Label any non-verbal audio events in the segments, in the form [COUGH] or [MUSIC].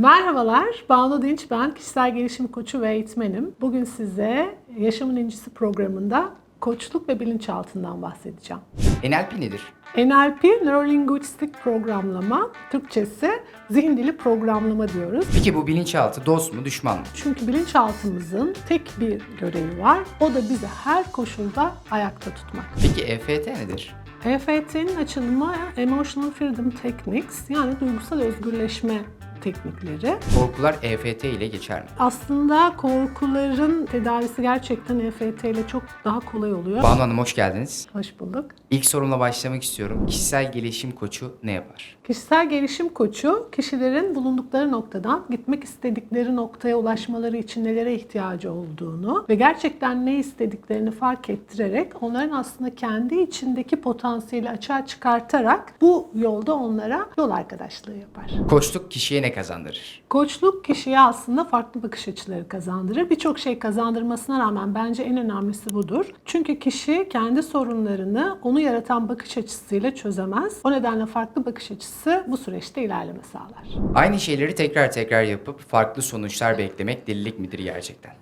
Merhabalar, Banu Dinç ben, kişisel gelişim koçu ve eğitmenim. Bugün size Yaşamın İncisi programında koçluk ve bilinçaltından bahsedeceğim. NLP nedir? NLP, Neurolinguistik Programlama, Türkçesi zihin dili programlama diyoruz. Peki bu bilinçaltı dost mu düşman mı? Çünkü bilinçaltımızın tek bir görevi var, o da bizi her koşulda ayakta tutmak. Peki EFT nedir? EFT'nin açılımı Emotional Freedom Techniques yani duygusal özgürleşme teknikleri. Korkular EFT ile geçer mi? Aslında korkuların tedavisi gerçekten EFT ile çok daha kolay oluyor. Banu Hanım hoş geldiniz. Hoş bulduk. İlk sorumla başlamak istiyorum. Kişisel gelişim koçu ne yapar? Kişisel gelişim koçu kişilerin bulundukları noktadan gitmek istedikleri noktaya ulaşmaları için nelere ihtiyacı olduğunu ve gerçekten ne istediklerini fark ettirerek onların aslında kendi içindeki potansiyeli açığa çıkartarak bu yolda onlara yol arkadaşlığı yapar. Koçluk kişiye ne kazandırır? Koçluk kişiye aslında farklı bakış açıları kazandırır. Birçok şey kazandırmasına rağmen bence en önemlisi budur. Çünkü kişi kendi sorunlarını onu yaratan bakış açısıyla çözemez. O nedenle farklı bakış açısı bu süreçte ilerleme sağlar. Aynı şeyleri tekrar tekrar yapıp farklı sonuçlar beklemek delilik midir gerçekten?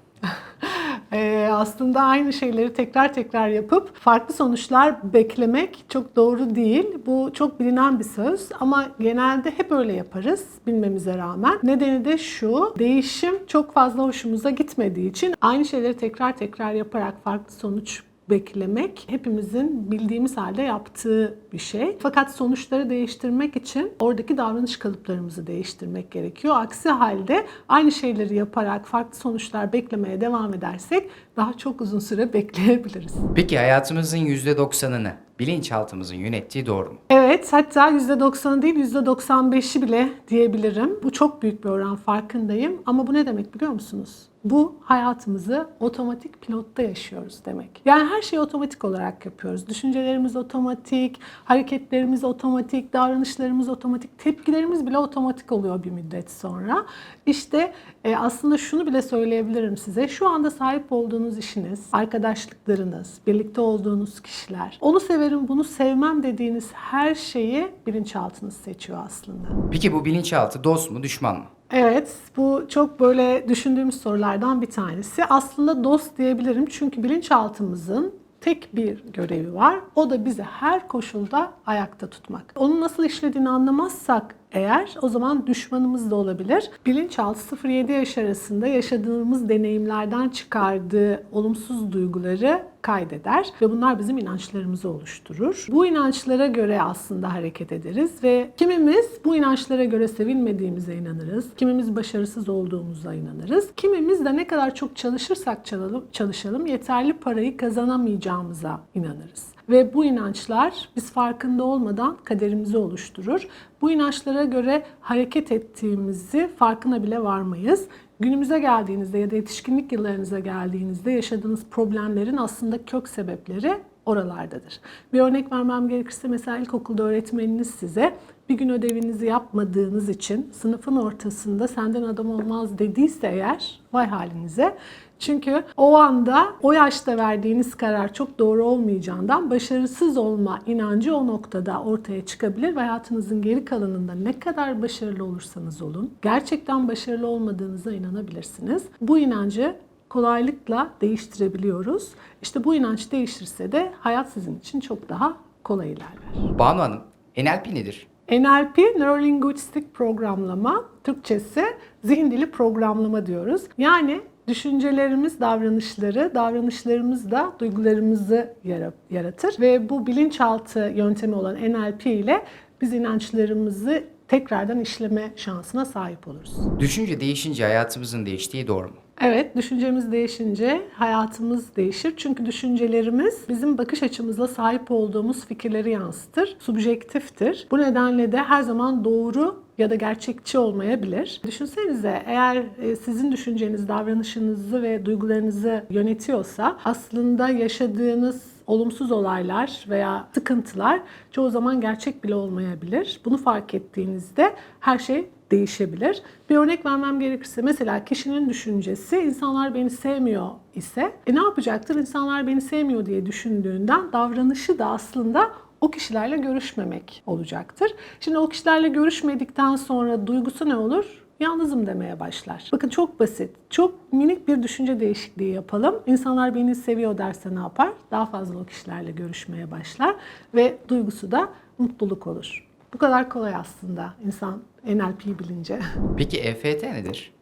Ee, aslında aynı şeyleri tekrar tekrar yapıp farklı sonuçlar beklemek çok doğru değil. Bu çok bilinen bir söz ama genelde hep öyle yaparız bilmemize rağmen. Nedeni de şu, değişim çok fazla hoşumuza gitmediği için aynı şeyleri tekrar tekrar yaparak farklı sonuç beklemek hepimizin bildiğimiz halde yaptığı bir şey. Fakat sonuçları değiştirmek için oradaki davranış kalıplarımızı değiştirmek gerekiyor. Aksi halde aynı şeyleri yaparak farklı sonuçlar beklemeye devam edersek daha çok uzun süre bekleyebiliriz. Peki hayatımızın %90'ını bilinçaltımızın yönettiği doğru mu? Evet, hatta %90'ı değil %95'i bile diyebilirim. Bu çok büyük bir oran farkındayım. Ama bu ne demek biliyor musunuz? Bu hayatımızı otomatik pilotta yaşıyoruz demek. Yani her şeyi otomatik olarak yapıyoruz. Düşüncelerimiz otomatik, hareketlerimiz otomatik, davranışlarımız otomatik, tepkilerimiz bile otomatik oluyor bir müddet sonra. İşte e, aslında şunu bile söyleyebilirim size. Şu anda sahip olduğunuz işiniz, arkadaşlıklarınız, birlikte olduğunuz kişiler, onu severim, bunu sevmem dediğiniz her şeyi bilinçaltınız seçiyor aslında. Peki bu bilinçaltı dost mu düşman mı? Evet, bu çok böyle düşündüğümüz sorulardan bir tanesi. Aslında dost diyebilirim çünkü bilinçaltımızın tek bir görevi var. O da bizi her koşulda ayakta tutmak. Onun nasıl işlediğini anlamazsak eğer o zaman düşmanımız da olabilir. Bilinçaltı 0-7 yaş arasında yaşadığımız deneyimlerden çıkardığı olumsuz duyguları kaydeder ve bunlar bizim inançlarımızı oluşturur. Bu inançlara göre aslında hareket ederiz ve kimimiz bu inançlara göre sevilmediğimize inanırız. Kimimiz başarısız olduğumuza inanırız. Kimimiz de ne kadar çok çalışırsak çalalım, çalışalım yeterli parayı kazanamayacağımıza inanırız. Ve bu inançlar biz farkında olmadan kaderimizi oluşturur. Bu inançlara göre hareket ettiğimizi farkına bile varmayız. Günümüze geldiğinizde ya da yetişkinlik yıllarınıza geldiğinizde yaşadığınız problemlerin aslında kök sebepleri oralardadır. Bir örnek vermem gerekirse mesela ilkokulda öğretmeniniz size bir gün ödevinizi yapmadığınız için sınıfın ortasında senden adam olmaz dediyse eğer vay halinize. Çünkü o anda o yaşta verdiğiniz karar çok doğru olmayacağından başarısız olma inancı o noktada ortaya çıkabilir ve hayatınızın geri kalanında ne kadar başarılı olursanız olun gerçekten başarılı olmadığınıza inanabilirsiniz. Bu inancı kolaylıkla değiştirebiliyoruz. İşte bu inanç değişirse de hayat sizin için çok daha kolay ilerler. Banu Hanım, NLP nedir? NLP, Neurolinguistik Programlama, Türkçesi zihin dili programlama diyoruz. Yani düşüncelerimiz davranışları, davranışlarımız da duygularımızı yara- yaratır. Ve bu bilinçaltı yöntemi olan NLP ile biz inançlarımızı tekrardan işleme şansına sahip oluruz. Düşünce değişince hayatımızın değiştiği doğru mu? Evet, düşüncemiz değişince hayatımız değişir. Çünkü düşüncelerimiz bizim bakış açımızla sahip olduğumuz fikirleri yansıtır. Subjektiftir. Bu nedenle de her zaman doğru ya da gerçekçi olmayabilir. Düşünsenize eğer e, sizin düşünceniz davranışınızı ve duygularınızı yönetiyorsa aslında yaşadığınız olumsuz olaylar veya sıkıntılar çoğu zaman gerçek bile olmayabilir. Bunu fark ettiğinizde her şey değişebilir. Bir örnek vermem gerekirse mesela kişinin düşüncesi insanlar beni sevmiyor ise e ne yapacaktır? İnsanlar beni sevmiyor diye düşündüğünden davranışı da aslında o kişilerle görüşmemek olacaktır. Şimdi o kişilerle görüşmedikten sonra duygusu ne olur? yalnızım demeye başlar. Bakın çok basit. Çok minik bir düşünce değişikliği yapalım. İnsanlar beni seviyor derse ne yapar? Daha fazla o kişilerle görüşmeye başlar ve duygusu da mutluluk olur. Bu kadar kolay aslında insan NLP bilince. [LAUGHS] Peki EFT nedir?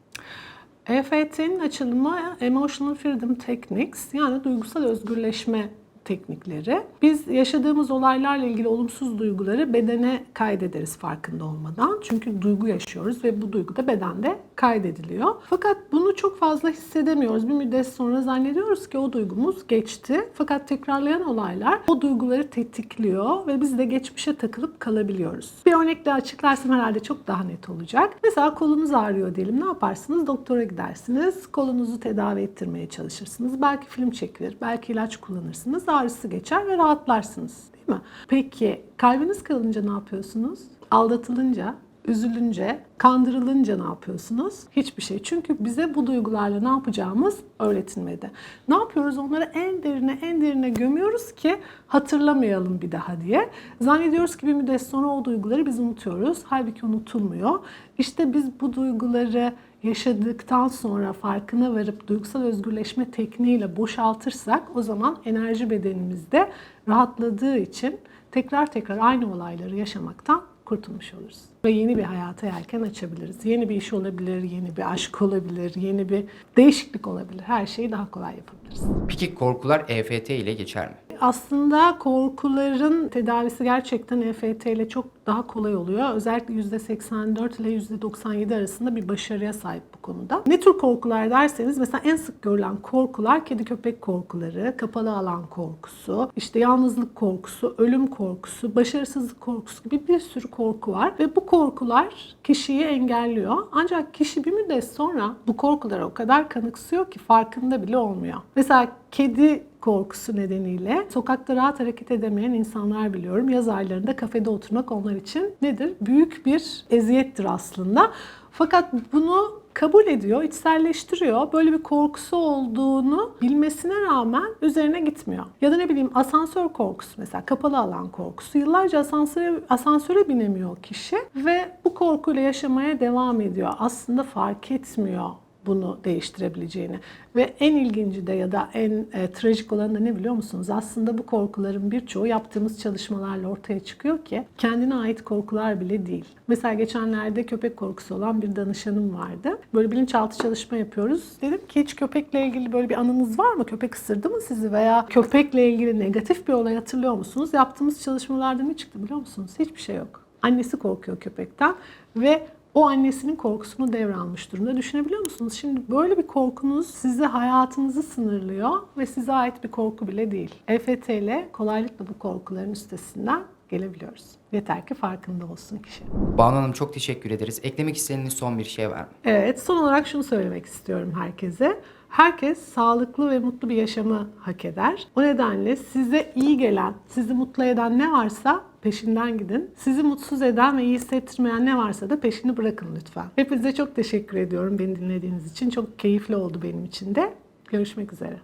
EFT'nin açılımı Emotional Freedom Techniques yani duygusal özgürleşme teknikleri. Biz yaşadığımız olaylarla ilgili olumsuz duyguları bedene kaydederiz farkında olmadan. Çünkü duygu yaşıyoruz ve bu duygu da bedende kaydediliyor. Fakat bunu çok fazla hissedemiyoruz. Bir müddet sonra zannediyoruz ki o duygumuz geçti. Fakat tekrarlayan olaylar o duyguları tetikliyor ve biz de geçmişe takılıp kalabiliyoruz. Bir örnekle açıklarsam herhalde çok daha net olacak. Mesela kolunuz ağrıyor diyelim. Ne yaparsınız? Doktora gidersiniz. Kolunuzu tedavi ettirmeye çalışırsınız. Belki film çekilir, belki ilaç kullanırsınız. Ağrısı geçer ve rahatlarsınız. Değil mi? Peki kalbiniz kırılınca ne yapıyorsunuz? Aldatılınca, üzülünce, kandırılınca ne yapıyorsunuz? Hiçbir şey. Çünkü bize bu duygularla ne yapacağımız öğretilmedi. Ne yapıyoruz? Onları en derine en derine gömüyoruz ki hatırlamayalım bir daha diye. Zannediyoruz ki bir müddet sonra o duyguları biz unutuyoruz. Halbuki unutulmuyor. İşte biz bu duyguları yaşadıktan sonra farkına varıp duygusal özgürleşme tekniğiyle boşaltırsak o zaman enerji bedenimizde rahatladığı için tekrar tekrar aynı olayları yaşamaktan kurtulmuş oluruz. Ve yeni bir hayata yelken açabiliriz. Yeni bir iş olabilir, yeni bir aşk olabilir, yeni bir değişiklik olabilir. Her şeyi daha kolay yapabiliriz. Peki korkular EFT ile geçer mi? Aslında korkuların tedavisi gerçekten EFT ile çok daha kolay oluyor. Özellikle %84 ile %97 arasında bir başarıya sahip bu konuda. Ne tür korkular derseniz mesela en sık görülen korkular kedi köpek korkuları, kapalı alan korkusu, işte yalnızlık korkusu, ölüm korkusu, başarısızlık korkusu gibi bir sürü korku var ve bu korkular kişiyi engelliyor. Ancak kişi bir müddet sonra bu korkulara o kadar kanıksıyor ki farkında bile olmuyor. Mesela kedi korkusu nedeniyle sokakta rahat hareket edemeyen insanlar biliyorum. Yaz aylarında kafede oturmak onlar için nedir? Büyük bir eziyettir aslında. Fakat bunu kabul ediyor, içselleştiriyor. Böyle bir korkusu olduğunu bilmesine rağmen üzerine gitmiyor. Ya da ne bileyim asansör korkusu mesela kapalı alan korkusu. Yıllarca asansöre, asansöre binemiyor kişi ve bu korkuyla yaşamaya devam ediyor. Aslında fark etmiyor bunu değiştirebileceğini. Ve en ilginci de ya da en e, trajik olanı da ne biliyor musunuz? Aslında bu korkuların birçoğu yaptığımız çalışmalarla ortaya çıkıyor ki kendine ait korkular bile değil. Mesela geçenlerde köpek korkusu olan bir danışanım vardı. Böyle bilinçaltı çalışma yapıyoruz. Dedim ki hiç köpekle ilgili böyle bir anınız var mı? Köpek ısırdı mı sizi veya köpekle ilgili negatif bir olay hatırlıyor musunuz? Yaptığımız çalışmalarda ne çıktı biliyor musunuz? Hiçbir şey yok. Annesi korkuyor köpekten ve o annesinin korkusunu devralmış durumda. Düşünebiliyor musunuz? Şimdi böyle bir korkunuz size hayatınızı sınırlıyor ve size ait bir korku bile değil. EFT ile kolaylıkla bu korkuların üstesinden gelebiliyoruz. Yeter ki farkında olsun kişi. Banu Hanım çok teşekkür ederiz. Eklemek istediğiniz son bir şey var mı? Evet, son olarak şunu söylemek istiyorum herkese. Herkes sağlıklı ve mutlu bir yaşamı hak eder. O nedenle size iyi gelen, sizi mutlu eden ne varsa peşinden gidin. Sizi mutsuz eden ve iyi hissettirmeyen ne varsa da peşini bırakın lütfen. Hepinize çok teşekkür ediyorum beni dinlediğiniz için. Çok keyifli oldu benim için de. Görüşmek üzere.